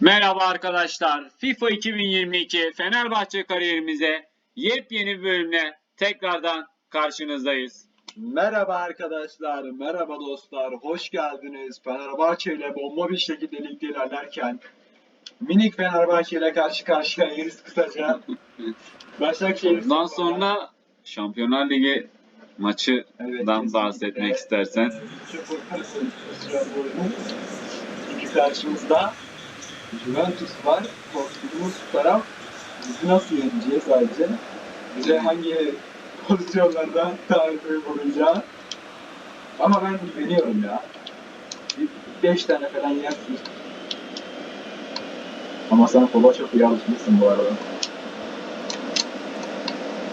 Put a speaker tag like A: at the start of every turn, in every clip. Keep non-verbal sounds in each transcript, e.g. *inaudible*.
A: Merhaba arkadaşlar. FIFA 2022 Fenerbahçe kariyerimize yepyeni bir bölümle tekrardan karşınızdayız.
B: Merhaba arkadaşlar, merhaba dostlar, hoş geldiniz. Fenerbahçe ile bomba bir şekilde ligde ilerlerken minik Fenerbahçe ile karşı karşıyayız kısaca. *laughs* Başakşehir
A: Bundan sonra Şampiyonlar Ligi maçından
B: Evet,
A: bahsetmek
B: kesinlikle.
A: istersen.
B: Karşımızda Juventus var. Korktuğumuz taraf bizi nasıl yeneceğiz sadece. Bize hangi pozisyonlarda tarifi yapılacağı. Ama ben güveniyorum ya. Bir beş tane falan yersin. Ama sen kola çok iyi alışmışsın bu arada.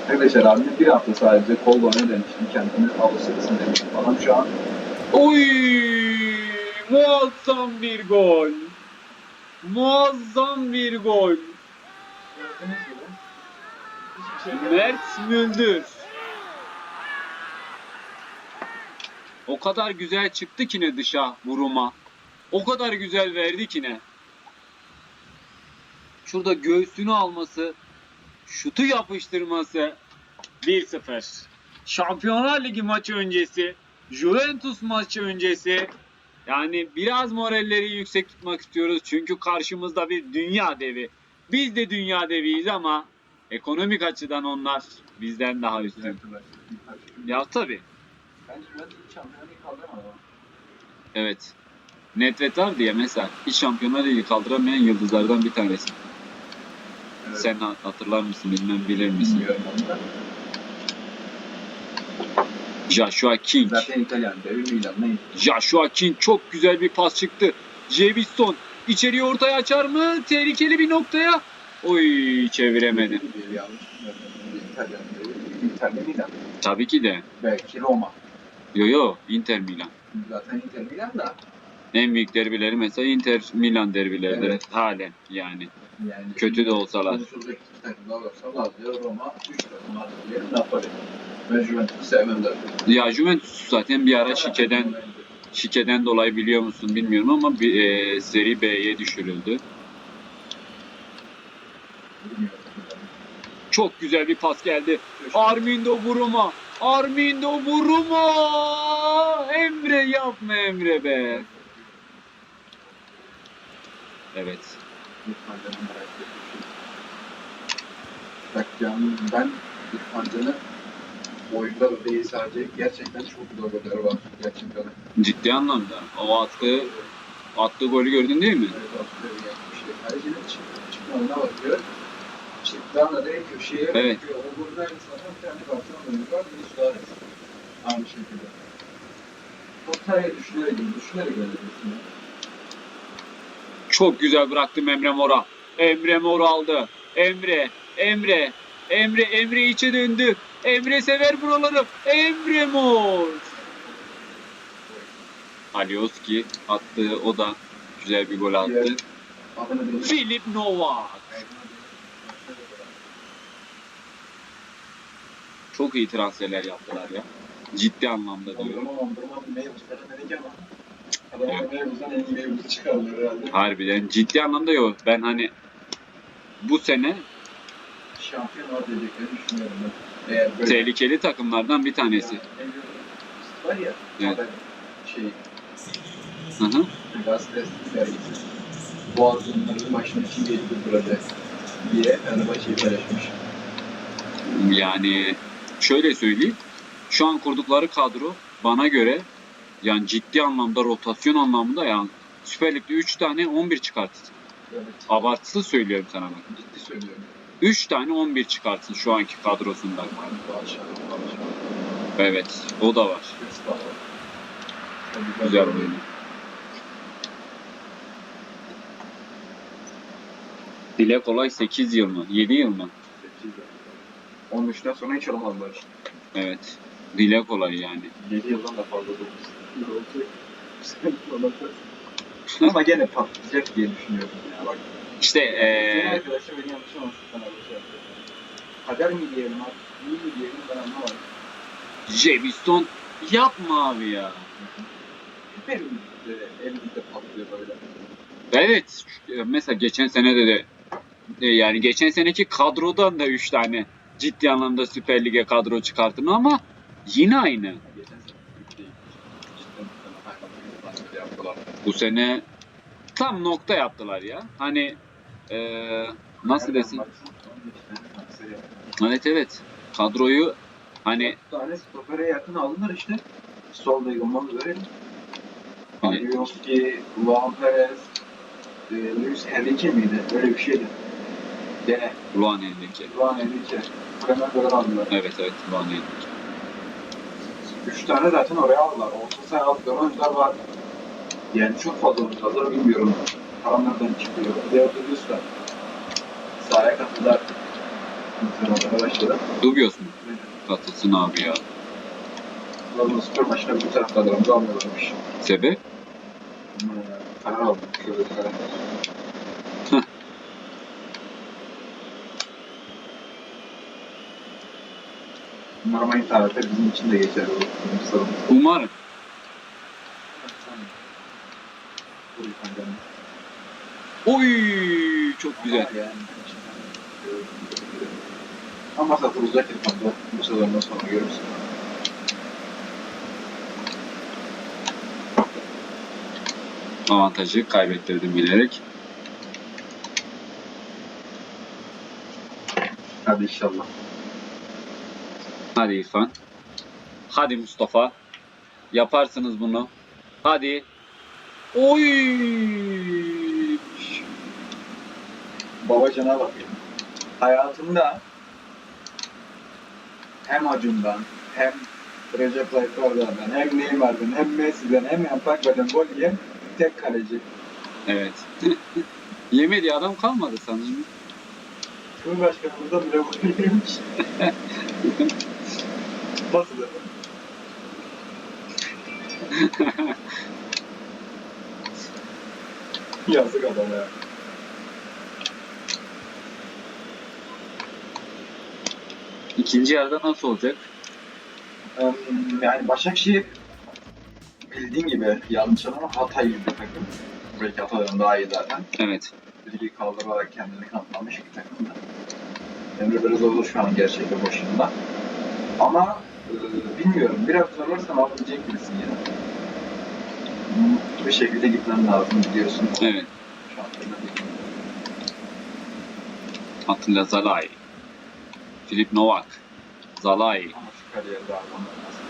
B: Arkadaşlar abi bir hafta sadece kolla ne demiştim kendine alışırsın demiştim falan şu an
A: Oy! Muazzam bir gol. Muazzam bir gol. Mert Müldür. O kadar güzel çıktı ki ne dışa vuruma. O kadar güzel verdi ki ne. Şurada göğsünü alması, şutu yapıştırması 1-0. Şampiyonlar Ligi maçı öncesi, Juventus maçı öncesi. Yani biraz moralleri yüksek tutmak istiyoruz çünkü karşımızda bir dünya devi. Biz de dünya deviyiz ama Ekonomik açıdan onlar bizden daha üstün. Ya tabi.
B: Bence Juventus hiç şampiyonluğu kaldıramadı ama.
A: Evet. Nedved var diye mesela hiç Şampiyonlar Ligi kaldıramayan yıldızlardan bir tanesi.
B: Evet.
A: Sen ha- hatırlar mısın bilmem bilir misin?
B: Bilmiyorum.
A: Joshua King.
B: Zaten İtalyan devi Milan'la
A: Joshua King çok güzel bir pas çıktı. Jeviston içeriye ortaya açar mı? Tehlikeli bir noktaya. Oy çeviremedi.
B: Devi. İtalyan Milan.
A: Tabii ki de.
B: Belki Roma.
A: Yo yo Inter Milan.
B: Zaten Inter Milan da.
A: En büyük derbileri mesela Inter Milan derbileridir
B: Evet.
A: halen yani.
B: Yani
A: Kötü de olsalar.
B: Konuşulacak iki takım Roma, Napoli. Ben Juventus'u sevmem zaten.
A: Ya Juventus zaten bir ara şikeden şikeden dolayı biliyor musun bilmiyorum ama bir e, seri B'ye düşürüldü. Çok güzel bir pas geldi. Armindo Buruma. Armindo Buruma. Emre yapma Emre be. Evet.
B: İrfan Can'ın merak şey. Bak yani ben İrfan Can'ı oyunda da değil sadece gerçekten çok güzel golleri var gerçekten.
A: Ciddi anlamda. O attığı attığı golü gördün değil mi?
B: Evet, aslında yani bir şey. Kalecinin çık- çıkmalarına bakıyor. Çıktığı anda direkt köşeye
A: Evet.
B: bakıyor. O aynısı zaten bir tane Barcelona oyuncu var. Biri Suarez. Aynı şekilde. Ortaya düşünerek, düşünerek öyle düşünüyor.
A: Çok güzel bıraktım Emre Mor'a. Emre Mor aldı. Emre, Emre, Emre, Emre içe döndü. Emre sever buraları. Emre Mor. Alioski attı. O da güzel bir gol attı. Filip Novak. Çok iyi transferler yaptılar ya. Ciddi anlamda diyorum.
B: Adamlar herhalde.
A: Harbiden ciddi anlamda yok. Ben hani bu sene
B: Şampiyon var düşünüyorum ben. Böyle
A: tehlikeli takımlardan bir tanesi.
B: Var ya
A: Evet.
B: haber şey
A: Hı hı. Yani şöyle söyleyeyim. Şu an kurdukları kadro bana göre yani ciddi anlamda rotasyon anlamında yani Süper Lig'de 3 tane 11 çıkartsın.
B: Evet.
A: Abartılı söylüyorum sana bak.
B: Ciddi söylüyorum.
A: 3 tane 11 çıkartsın şu anki kadrosunda.
B: Bağışlar, bağışlar.
A: Evet o da var. Güzel oyun. Dile kolay 8 yıl mı? 7 yıl mı?
B: 13'ten sonra hiç alamadılar.
A: Evet. Dile kolay yani.
B: 7 yıldan da fazla 9. Ama gene patlayacak diye düşünüyorum ya. Bak,
A: İşte
B: Ee...
A: eee
B: arkadaşlar beni yanlış anlasın Fenerbahçe yaptı. Kader mi diyelim artık, iyi mi diyelim ben anlamadım.
A: Jeviston yapma abi ya.
B: Elimizde, elimizde patlıyor böyle.
A: Evet. e, mesela geçen sene de de e, yani geçen seneki kadrodan da 3 tane ciddi anlamda Süper Lig'e kadro çıkarttın ama yine aynı.
B: Geçen sene üç değil. Cidden bir sene hayvanlı bir transfer yaptılar.
A: Bu sene tam nokta yaptılar ya. Hani e, nasıl desin? Evet evet. Kadroyu hani
B: Bir tane stopere yakın alınır işte. Solda Yılmaz verelim.
A: Hani-
B: Alioski, Luan Perez, e, Luis Enrique miydi? Öyle bir şeydi. Gene
A: Luan Enrique.
B: Luan Enrique. Bremen'den aldılar.
A: Evet evet Luan Enrique.
B: Üç tane zaten oraya aldılar. Orta saha aldılar. Oyuncular var. Yani çok fazla oyuncular bilmiyorum. Para nereden çıkıyor. Bir de otobüsler. Sahaya katıldılar. Antrenmanlara başladı.
A: Dubios mu? Katılsın abi ya.
B: Trabzon spor maçına bütün taraftarlarımızı almıyorlarmış.
A: Sebep?
B: Hmm, Karar aldım. Şöyle bir karar. Umarım aynı tarihte bizim için de geçerli olur.
A: Umarım. Oy çok güzel.
B: Yani, Ama satılacak İrfan'da bu sezondan sonra görürsün.
A: Avantajı kaybettirdim bilerek.
B: Hadi inşallah.
A: Hadi İrfan. Hadi Mustafa. Yaparsınız bunu. Hadi. Oy!
B: Babacana bak ya. Hayatımda hem Acun'dan hem Recep Tayyip Erdoğan'dan hem Neymar'dan hem Messi'den hem Yampakba'dan gol yiyen tek kaleci.
A: Evet. *laughs* Yemedi adam kalmadı sanırım.
B: Cumhurbaşkanımızda bile gol yemiş. *laughs* Nasıl? *laughs* Yazık adam ya.
A: İkinci yarıda nasıl olacak?
B: Yani Başakşehir bildiğin gibi yanlış ama Hatay gibi bir takım. Belki Hatay'dan daha iyi zaten.
A: Evet.
B: Ligi kaldırarak kendini kanıtlamış bir takım da. Emre Belözoğlu şu an gerçekte başında. Ama e, bilmiyorum biraz zorlarsam alabilecek birisin ya. Mutlu bir şekilde gitmen lazım biliyorsun.
A: Evet.
B: Şampiyonlar Ligi'nde.
A: Atilla Zalai. Filip Novak. Zalai.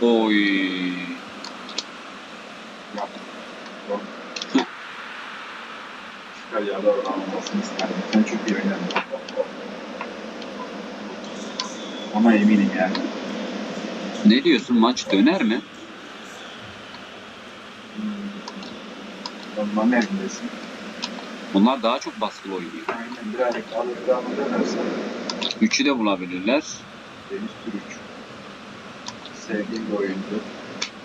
A: Oy.
B: Kariyerde olmasını isterdim. Sen çok iyi oynadın. Ama eminim yani.
A: Ne diyorsun maç döner mi?
B: Ondan emindesin.
A: Bunlar daha çok baskılı oynuyor.
B: Aynen bir aylık alır dönersen
A: Üçü de bulabilirler.
B: Deniz Türüç. Bir oyuncu.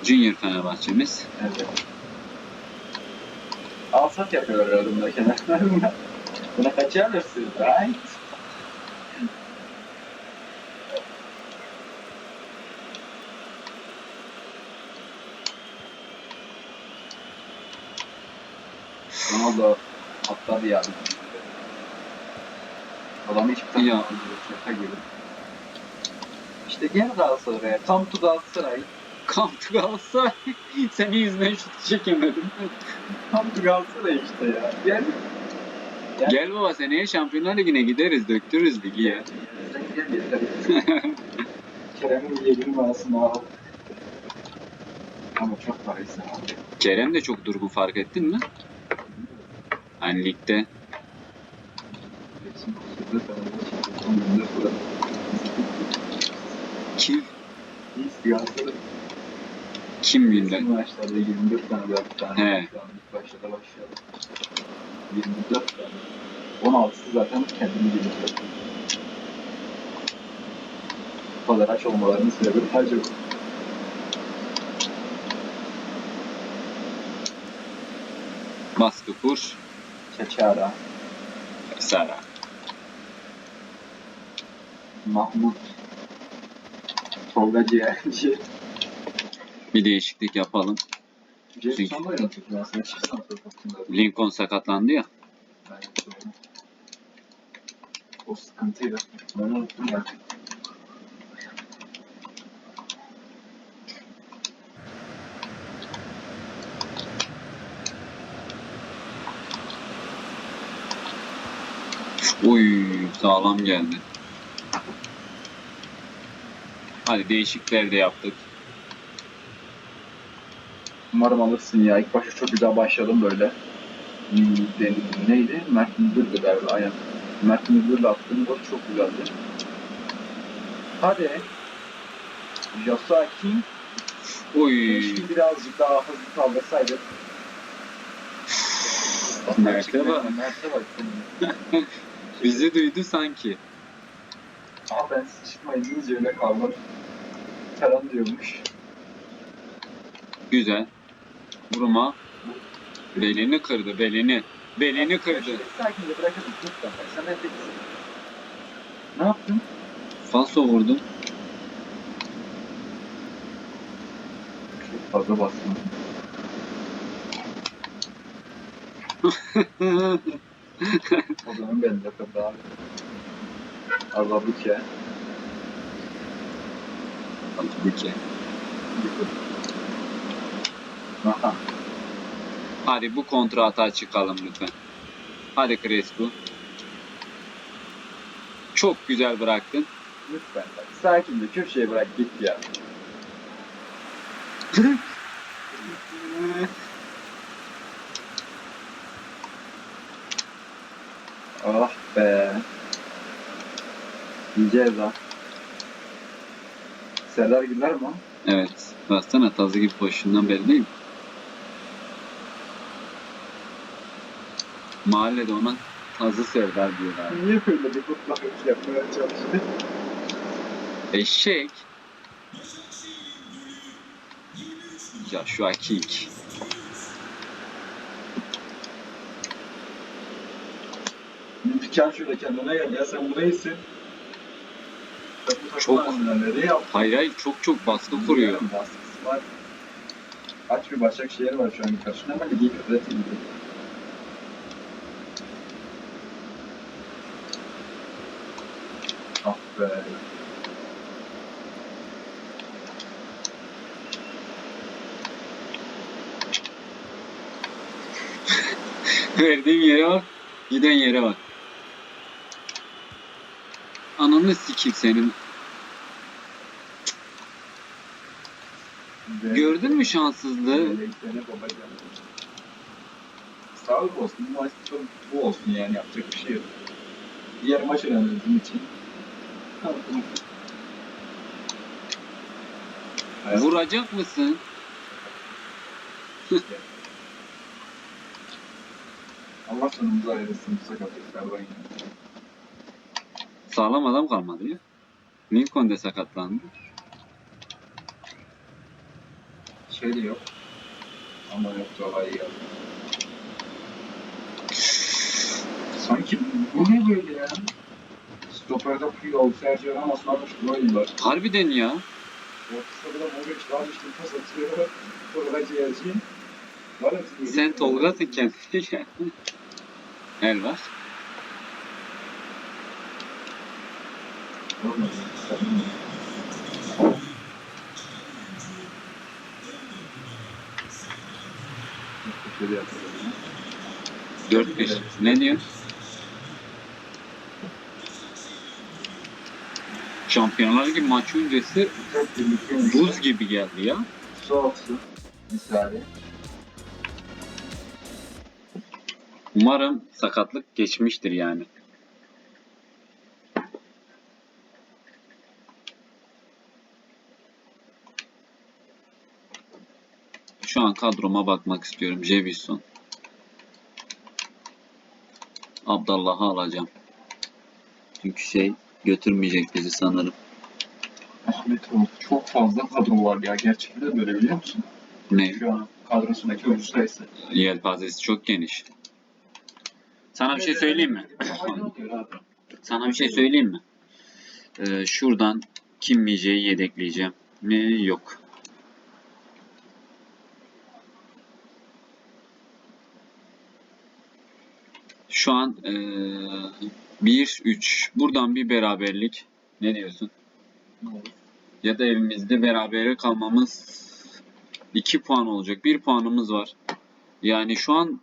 A: Junior Fenerbahçemiz.
B: Evet. Alsat yapıyorlar bunlar kenarlarında. *laughs* Buna kaç alırsın? Right. Ronaldo atladı ya. Adam hiç bir
A: Ya.
B: Şaka gibi. İşte gel Galatasaray'a. Tam to Galatasaray.
A: Kampı Galatasaray. *laughs* Senin yüzünden şut çekemedim.
B: Tam to Galatasaray işte ya. Gel. Gel.
A: Gel baba seneye Şampiyonlar Ligi'ne gideriz. Döktürürüz ligi ya.
B: Gel *laughs* yeter. Kerem'in yerini arasında al. Ama çok abi.
A: Kerem de çok durgun fark ettin mi? Hani ligde.
B: Geçen sene Fenerbahçe son günde burada.
A: Kim? Kim günden?
B: maçlarda 24 tane bir tane.
A: He.
B: Başta da başlayalım. 24 tane. 16'sı zaten kendini geliyor. Bu kadar aç olmalarının sebebi bu.
A: Baskı kur.
B: Çeçara,
A: Sara.
B: Mahmut, Tolga Ciğerci.
A: Bir değişiklik yapalım.
B: Da aslında. Sokakında.
A: Lincoln sakatlandı ya.
B: O sıkıntıydı. Onu unuttum ben.
A: Oy sağlam geldi. Hadi değişiklikler de yaptık.
B: Umarım alırsın ya. İlk başta çok güzel başladım böyle. Hmm, Neydi? Mert Müldür'dü galiba aynen. Mert Müldür'le attığım gol çok güzeldi. Hadi. King
A: Oy
B: keşke birazcık daha hızlı kaldırsaydı.
A: Mert'e bak.
B: Mert'e bak. *laughs*
A: bizi duydu sanki.
B: Ama ben sıçmayın deyince öyle kaldım. Falan diyormuş.
A: Güzel. Vurma. Belini kırdı belini. Belini kırdı.
B: Sakince bırakırım lütfen. Sen de teksin. Ne yaptın?
A: Falso vurdum.
B: Çok fazla bastım. *laughs* O zaman ben de kırdı
A: Tabii ki.
B: Aha.
A: Hadi bu kontra hata çıkalım lütfen. Hadi Crespo. Çok güzel bıraktın.
B: Lütfen bak. Sakince köşeye bırak git ya. *laughs* Ah be. Ha. Serdar Güler mi?
A: Evet. Baksana tazı gibi boşluğundan belli değil mi? Mahallede ona tazı Serdar diyorlar.
B: Niye böyle bir kutlamış yapmaya çalıştı?
A: Eşek. Ya şu King.
B: Diken şöyle kendine gel ya sen bu neysin? Sen bu
A: Çok-? Hayır hayır çok çok baskı kuruyor.
B: Baskısı var. Aç bir Başakşehir var şu an karşında ama ligi kötületildi. Ah be. *laughs*
A: Verdiğim yere bak. Giden yere bak. Ananı sikeyim senin. Gördün mü şanssızlığı?
B: Sağlık olsun. Bu olsun yani yapacak bir şey yok. Diğer maç önemli bizim için.
A: Vuracak mısın? *laughs*
B: Allah sonumuzu ayırsın sakatlıklardan yine.
A: Sağlam adam kalmadı ya. Lincoln de sakatlandı.
B: Şey de yok. Ama yok daha iyi geldi. Sanki bu ne böyle ya? Stoper'da Puyol, Sergio Ramos varmış gibi oynuyorlar.
A: Harbiden ya.
B: Ortasında da Modric varmış gibi pas atıyor. *laughs* Tolga Ciğerci.
A: Sen Tolga'sın kendine gel. *laughs* El var.
B: Olmadı. Şöyle yapalım ya.
A: 4-1. Ne diyorsun? Şampiyonlar Ligi maç öncesi buz gibi geldi ya.
B: Soğuk su. Misali.
A: Umarım sakatlık geçmiştir yani. Şu an kadroma bakmak istiyorum. Jevison. Abdallah'ı alacağım. Çünkü şey götürmeyecek bizi sanırım.
B: Ahmet Umut. Çok fazla kadro var ya. Gerçekten böyle biliyor musun?
A: Ne?
B: Şu an kadrosundaki oyuncu sayısı.
A: Yelpazesi çok geniş. Sana bir şey söyleyeyim mi? *laughs* Sana bir şey söyleyeyim mi? Ee, şuradan Kim Mije'yi yedekleyeceğim. Mi? Yok. Şu an eee 1-3. Buradan bir beraberlik. Ne diyorsun? Ya da evimizde berabere kalmamız 2 puan olacak. 1 puanımız var. Yani şu an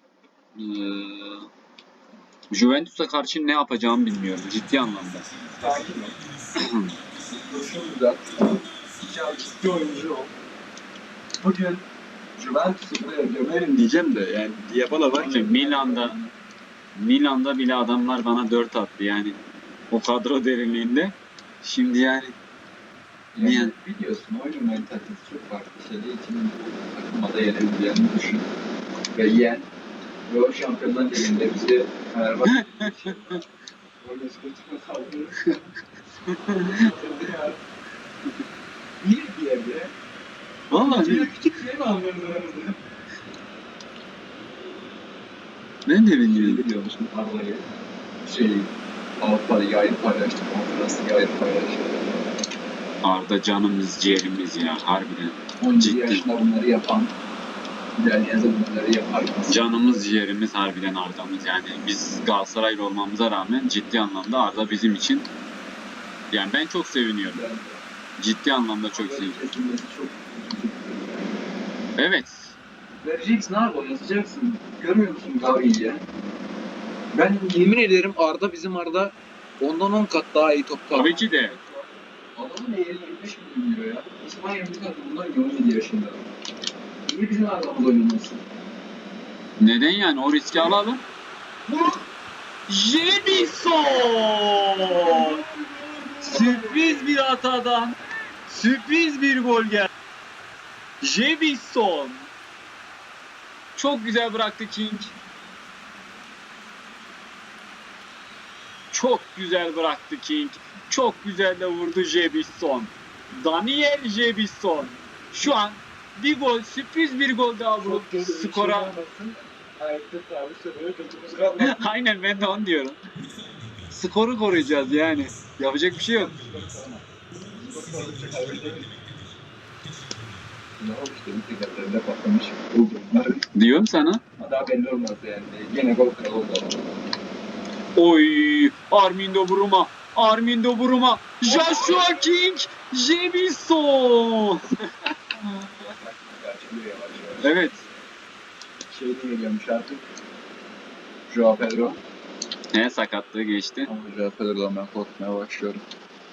A: eee Juventus'a karşı ne yapacağımı bilmiyorum ciddi anlamda.
C: Sakin ol. Ciddi oyuncu ol. Bugün Juventus'u buraya gömerim diyeceğim de yani Diabala var
A: Çünkü Milan'da Milan'da bile adamlar bana 4 attı yani o kadro derinliğinde. Şimdi yani
B: Yani
A: Niye?
B: biliyorsun oyunun mentalitesi çok farklı. Şeyde için takıma da yenebileceğini düşün. Ve yen. Ve o şampiyonlar liginde bizi Fenerbahçe *laughs*
C: Böyle sıkıntıma saldırır. Bir *laughs* diye bile.
A: vallahi
C: Bir küçük şey mi anlıyoruz aramızda?
A: Ben de
B: Şey
A: bilmiyorum.
B: biliyor musun? Arda'yı şey Avrupa ayrı paylaştı. Konferans Ligi ayrı paylaştı.
A: Arda canımız ciğerimiz ya harbiden.
B: 17
A: Ciddi.
B: yaşında bunları yapan ilerleyen zamanları yapar.
A: Canımız ciğerimiz harbiden Arda'mız yani biz Galatasaraylı olmamıza rağmen ciddi anlamda Arda bizim için yani ben çok seviniyorum.
B: Ben
A: Ciddi anlamda çok seviniyorum.
B: çok
A: Evet.
B: Vereceksin abi yazacaksın. Görmüyor musun Gavi'yi? Ben yemin ederim Arda bizim Arda ondan 10 kat daha iyi topçu.
A: Tabii ki de.
B: Adamın değeri 25 milyon euro ya. İsmail 20 katı bundan 17 yaşında. Niye bizim Arda'mız oynamasın?
A: Neden yani o riski alalım? Jebison! Sürpriz bir hatadan sürpriz bir gol geldi. Jebison! Çok güzel bıraktı King. Çok güzel bıraktı King. Çok güzel de vurdu Jebison. Daniel Jebison. Şu an bir gol, sürpriz bir gol daha vurup skora.
C: Gözümüz kalmadı. *laughs*
A: Aynen ben de onu diyorum. Skoru koruyacağız yani. Yapacak bir şey yok.
B: Ne oldu işte bir tekerlerinde patlamış. Bu durumlar.
A: Diyorum sana.
B: Daha belli olmaz yani. Gene gol kralı oldu.
A: Oy Armindo Buruma. Armindo Buruma. Joshua King.
B: Yavaş. *laughs*
A: Evet.
B: Şey de geliyormuş artık. Joao Pedro.
A: Ne sakatlığı geçti.
B: Ama Joao Pedro'dan ben korkmaya başlıyorum.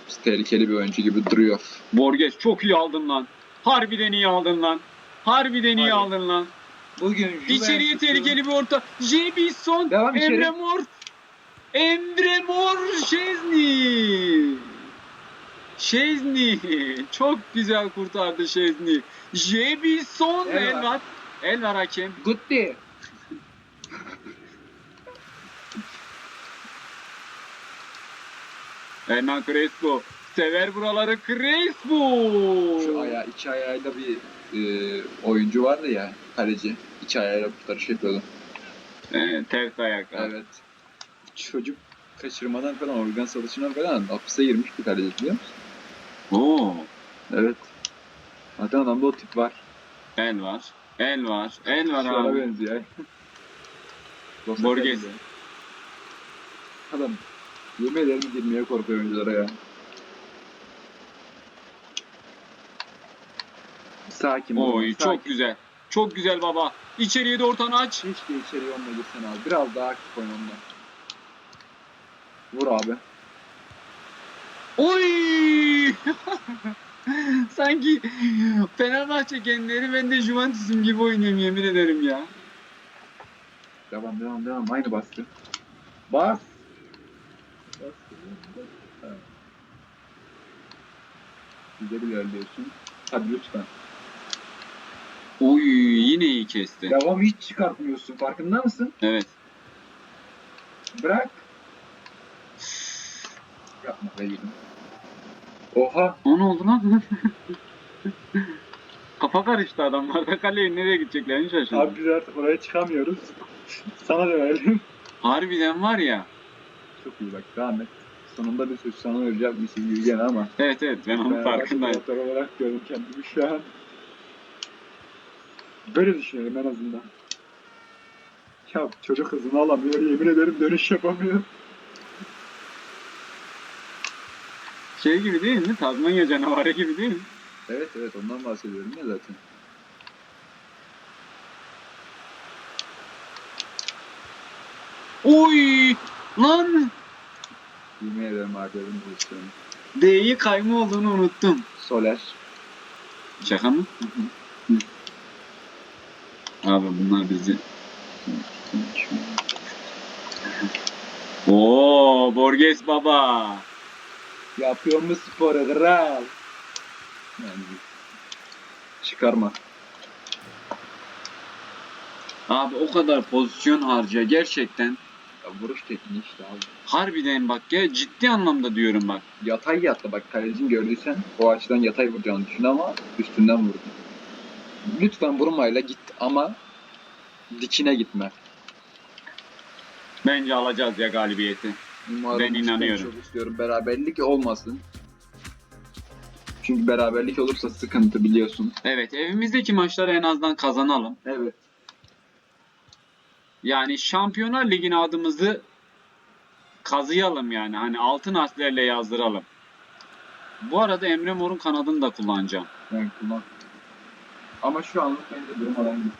B: Biz tehlikeli bir oyuncu gibi duruyor.
A: Borges çok iyi aldın lan. Harbiden iyi aldın lan. Harbiden iyi
B: Hadi.
A: aldın lan.
B: Bugün
A: İçeriye tehlikeli bir orta. Jebison.
B: Devam içeri.
A: Emre Mor. Emre Mor Şezni. Şezni. Çok güzel kurtardı Şezni. Jebison.
B: El
A: El
B: var.
A: var. El var hakem.
B: Gutti.
A: Hernan Crespo. Sever buraları Crespo.
B: Şu ayağı, iki ayağıyla bir e, oyuncu vardı ya, kaleci. İki ayağıyla kurtarış yapıyordu.
A: Ee, ters ayak.
B: Evet. Çocuk kaçırmadan falan, organ satışından falan hapise girmiş bir kaleci biliyor musun?
A: Oo.
B: Evet. Zaten adamda o tip var.
A: El var. El var. El var
B: Şuna
A: abi.
B: benziyor. *laughs*
A: Borges.
B: Adam yemin ederim girmeye korkuyor oyunculara ya. Sakin ol.
A: Oy çok güzel. Çok güzel baba. İçeriye doğru ortanı aç.
B: Keşke içeriye onunla girsen abi. Biraz daha aktif oyun onunla. Vur abi.
A: Oy! *laughs* Sanki Fenerbahçe kendileri ben de Juventus'um gibi oynuyorum yemin ederim ya.
B: Devam devam devam. Aynı baskı. Bas. Güzel ilerliyorsun. Hadi lütfen.
A: Oy yine iyi kesti.
B: Devam hiç çıkartmıyorsun. Farkında mısın?
A: Evet.
B: Bırak. Yapma be yedim. Oha.
A: O ne oldu lan? *laughs* Kafa karıştı adamlarda. Kaleye nereye gideceklerini şaşırdım.
C: Abi biz artık oraya çıkamıyoruz. *laughs* Sana dönelim.
A: Harbiden var ya.
B: Çok iyi bak devam et. Sonunda bir suç sana ölecekmişiz gibi gene ama.
A: Evet evet ben onun farkındayım.
C: taraftarı olarak görüyorum kendimi şu an. Böyle düşünüyorum en azından.
B: Ya çocuk hızını alamıyor. Yemin ederim dönüş yapamıyor.
A: Şey gibi değil mi? Tazmanya canavarı gibi değil mi?
D: Evet evet ondan bahsediyorum ya zaten.
A: Oy! Lan!
D: Yemin ederim harcadım pozisyonu.
A: D'yi kayma olduğunu unuttum.
D: Soler.
A: Şaka mı? Abi bunlar bizi... Oo, Borges baba.
D: Yapıyor mu sporu kral? Yani çıkarma.
A: Abi o kadar pozisyon harcıyor gerçekten.
D: Ya vuruş tekniği işte abi.
A: Harbiden bak ya ciddi anlamda diyorum bak.
D: Yatay yattı bak kalecin gördüysen o açıdan yatay vuracağını düşün ama üstünden vurdu. Lütfen vurmayla git ama dikine gitme.
A: Bence alacağız ya galibiyeti.
D: Umarım
A: Ben inanıyorum.
D: Çok istiyorum. Beraberlik olmasın. Çünkü beraberlik olursa sıkıntı biliyorsun.
A: Evet evimizdeki maçları en azından kazanalım.
D: Evet.
A: Yani Şampiyonlar Ligi'ne adımızı kazıyalım yani. Hani altın harflerle yazdıralım. Bu arada Emre Mor'un kanadını da kullanacağım.
D: Ben kullan. Ama şu anlık bence durmadan git.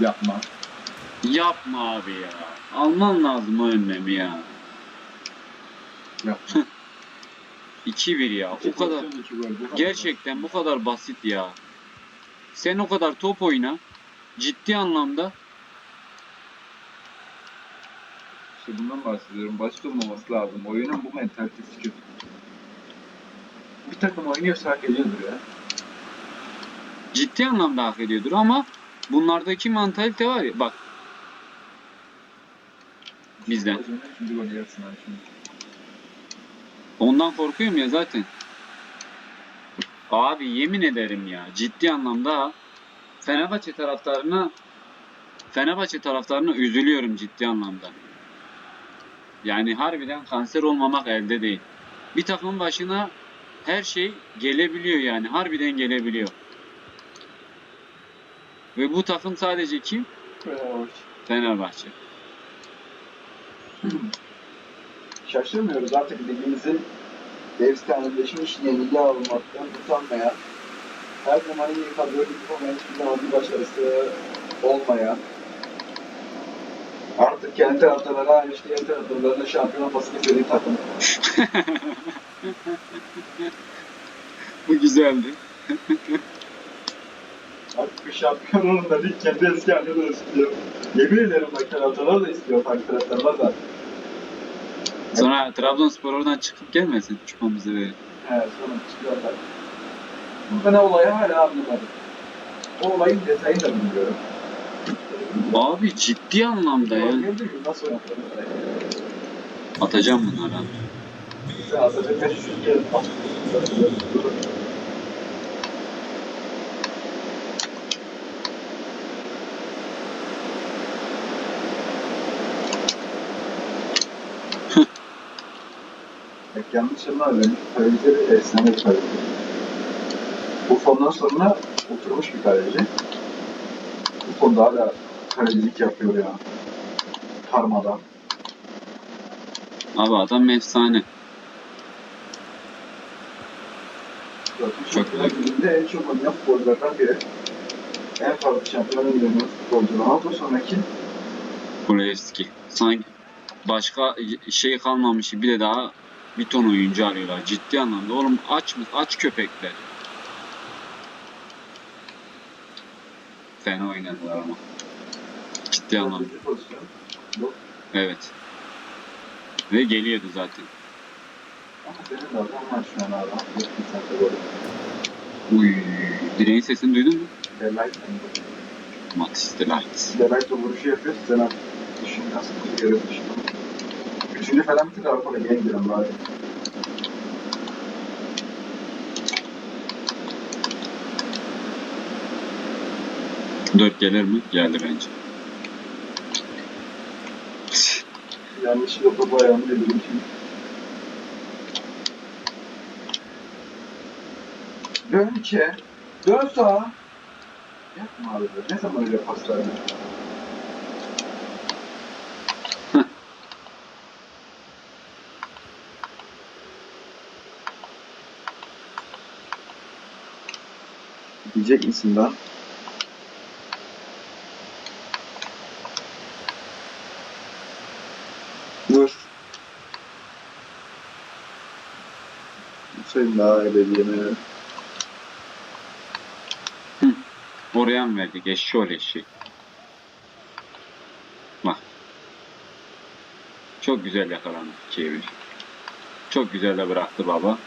D: Yapma.
A: Yapma abi ya. Alman lazım o önlemi ya.
D: Yapma. *laughs*
A: 2-1 ya. O kadar. Gerçekten bu kadar basit ya. Sen o kadar top oyna. Ciddi anlamda.
D: İşte bundan bahsediyorum. Basit olmaması lazım. Oyunun bu mentalitesi kötü. Bir takım oynuyorsa hak ediyordur ya.
A: Ciddi anlamda hak ediyordur ama bunlardaki mantalite var ya. Bak. Bizden. Ondan korkuyorum ya zaten. Abi yemin ederim ya. Ciddi anlamda. Fenerbahçe taraftarına Fenerbahçe taraftarına üzülüyorum ciddi anlamda. Yani harbiden kanser olmamak elde değil. Bir takımın başına her şey gelebiliyor yani. Harbiden gelebiliyor. Ve bu takım sadece kim? Fenerbahçe.
B: Şaşırmıyoruz artık ligimizin efsaneleşmiş yeniliğe alınmaktan utanmayan, her zaman iyi kadro olmayan hiçbir zaman bir başarısı olmayan, kendi taraftarları hariç diğer taraftarlarına şampiyon olmasını istediği takım. *laughs*
A: Bu güzeldi.
B: Artık bir şampiyon olun da lig kendi eski haline de istiyor. Yemin ederim bak taraftarlar da istiyor, farklı taraftarlar da.
A: Sonra Trabzonspor oradan çıkıp gelmesin çupamızı verin.
B: He, sonra çıkıyorlar. Ne olayı hala anlamadım. O olayın detayını da bilmiyorum.
A: Abi ciddi anlamda ya. Atacağım.
B: Bak yanlış anlama benim kaleci efsane bir kaleci. Bu fondan sonra oturmuş bir kaleci. Bu fonda hala kalecilik yapıyor ya. Parmadan.
A: Abi adam efsane. Çok
B: Şampiyonlar Ligi'nde en çok oynayan futbolculardan biri. En fazla Ligi'nde oynayan futbolcu Ronaldo sonraki
A: Kulevski. Sanki başka şey kalmamış bir de daha bir ton oyuncu arıyorlar. Ciddi anlamda. Oğlum aç mı? Aç köpekler. Fena oynadılar ama. Ciddi anlamda. Evet. Ve geliyordu zaten. Uy, direğin sesini duydun mu? Matis Delight.
B: Delight de vuruşu yapıyor. Sen artık bir yere düşün. Üçüncü falan bitir Avrupa'da yeni giren bari.
A: Dört gelir mi? Geldi bence.
B: Yanlışlıkla topu ayağını dedim şimdi. Dön içe. Dön sağa. Yapma abi. Ne zaman öyle paslar? Diyecek misin daha? Senin daha ebediyeme.
A: Oraya mı verdik? Eşşoğlu eşi. Bak. Çok güzel yakalandı Kevin. Çok güzel de bıraktı baba.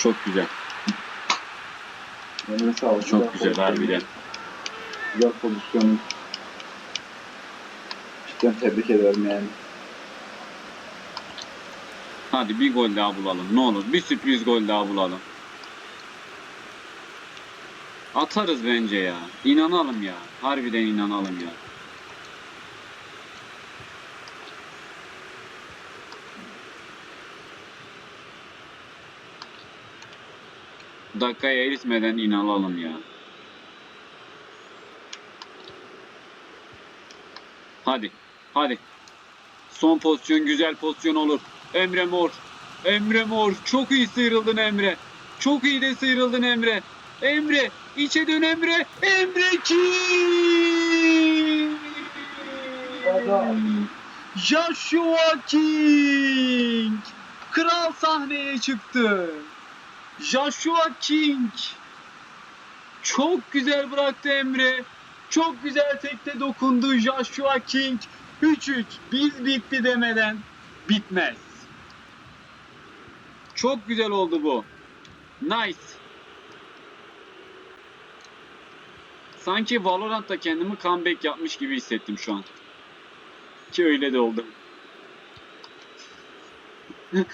A: Çok güzel.
B: Eline sağlık.
A: Çok güzel harbiden.
B: Güzel pozisyon. Cidden tebrik ederim yani.
A: Hadi bir gol daha bulalım. Ne olur bir sürpriz gol daha bulalım. Atarız bence ya. İnanalım ya. Harbiden inanalım ya. Dakikaya eritmeden inanalım ya. Hadi. Hadi. Son pozisyon güzel pozisyon olur. Emre Mor. Emre Mor. Çok iyi sıyrıldın Emre. Çok iyi de sıyrıldın Emre. Emre. içe dön Emre. Emre King. Joshua King. Kral sahneye çıktı. Joshua King. Çok güzel bıraktı Emre. Çok güzel tekte dokundu Joshua King. 3-3. Biz bitti demeden bitmez. Çok güzel oldu bu. Nice. Sanki Valorant'ta kendimi comeback yapmış gibi hissettim şu an. Ki öyle de oldu. *laughs*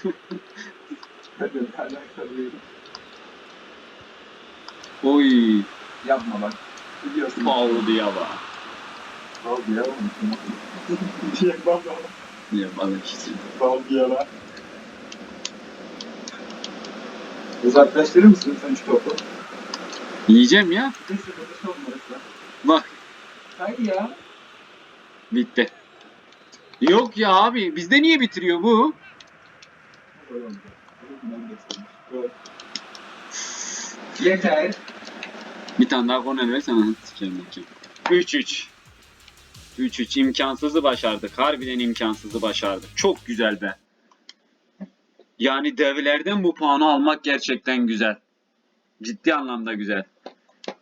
B: Hadi alakalı değil.
A: Oy.
B: Yapma bak. Biliyorsun.
A: Paul Diaba.
B: Olmasın. *laughs* Diye baba.
A: Diye balık işte.
B: Diye lan. Uzaklaştırır mısın sen şu topu?
A: Yiyeceğim ya. Bak
B: Hayır ya.
A: bitti. Yok ya abi bizde niye bitiriyor bu?
B: Yeter.
A: Bir tane daha korner versene. Sikerim bakayım. 3-3. 3-3 imkansızı başardık. Harbiden imkansızı başardık. Çok güzel be. Yani devlerden bu puanı almak gerçekten güzel. Ciddi anlamda güzel.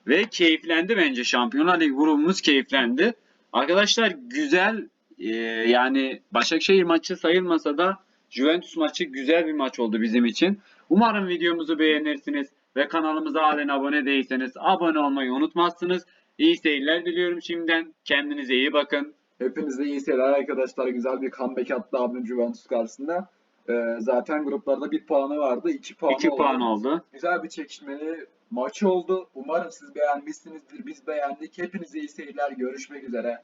A: Ve keyiflendi bence. Şampiyonlar Ligi grubumuz keyiflendi. Arkadaşlar güzel e, yani Başakşehir maçı sayılmasa da Juventus maçı güzel bir maç oldu bizim için. Umarım videomuzu beğenirsiniz ve kanalımıza halen abone değilseniz abone olmayı unutmazsınız. İyi seyirler diliyorum şimdiden. Kendinize iyi bakın.
B: Hepinize iyi seyirler arkadaşlar. Güzel bir comeback attı abim Juventus karşısında. Ee, zaten gruplarda bir puanı vardı. iki
A: 2
B: oldu.
A: puan oldu.
B: Güzel bir çekişmeli maç oldu. Umarım siz beğenmişsinizdir. Biz beğendik. Hepinize iyi seyirler. Görüşmek üzere.